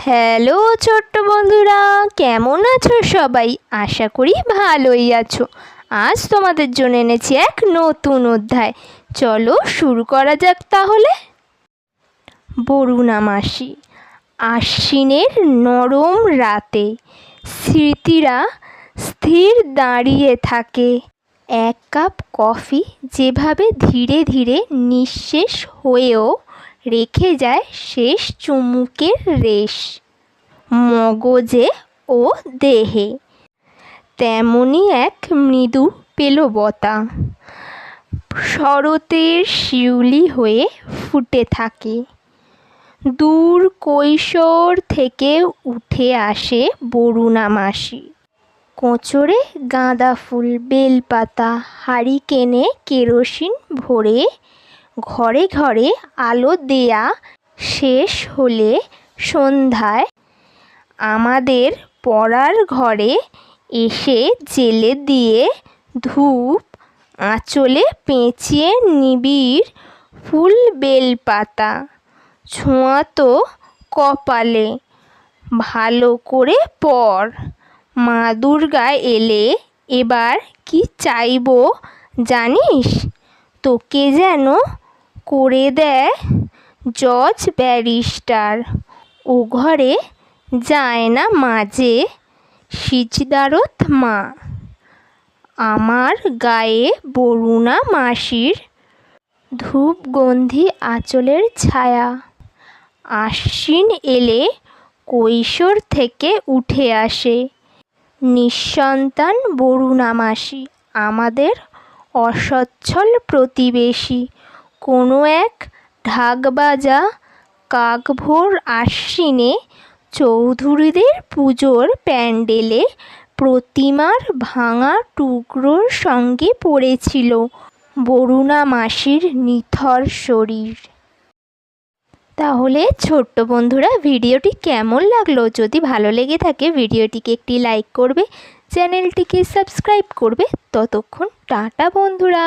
Hello ছোট্ট বন্ধুরা, কেমন আছো সবাই? আশা করি ভালোই আছো। আজ তোমাদের জন্য এনেছি এক নতুন অধ্যায়। চলো শুরু করা যাক তাহলে। বরুণা মাসি, আশ্বিনের নরম রাতে স্মৃতিরা স্থির দাঁড়িয়ে থাকে। এক কাপ কফি যেভাবে ধীরে ধীরে নিঃশেষ হয়েও রেখে যায় শেষ চুমুকের রেশ, মগজে ও দেহে। তেমনই এক মৃদু পেলবতা। শরতের শিউলি হয়ে ফুটে থাকে। দূর কৈশোর থেকে উঠে আসে বরুণা মাসি। কোঁচড়ে গাঁদা ফুল, বেলপাতা, হারিকেনে কেরোসিন ভরে ঘরে ঘরে আলো দেয়া শেষ হলে সন্ধ্যায় আমাদের পড়ার ঘরে এসে জেলে দিয়ে ধূপ আঁচলে পেঁচিয়ে নিবিড় ফুল বেলপাতা ছোঁয়াতো কপালে। ভালো করে পড় মা দুর্গা এলে এবার কি চাইব জানিস? তোকে যেন করে দেয় জজ ব্যারিস্টার। ও ঘরে যায় না মাঝে সিজদারত মা। আমার গায়ে বরুণা মাসির ধূপগন্ধি আঁচলের ছায়া। আশ্বিন এলে কৈশোর থেকে উঠে আসে। নিঃসন্তান বরুণা মাসি, আমাদের অসচ্ছল প্রতিবেশী। কোনো এক ঢাকবাজা কাকভোর আশ্বিনে চৌধুরীদের পুজোর প্যান্ডেলে প্রতিমার ভাঙা টুকরোর সঙ্গে পড়েছিল বরুণা মাসির নিথর শরীর। তাহলে ছোট্ট বন্ধুরা, ভিডিওটি কেমন লাগল? যদি ভালো লেগে থাকে, ভিডিওটিকে একটি লাইক করবে, চ্যানেলটিকে সাবস্ক্রাইব করবে। ততক্ষণ টাটা বন্ধুরা।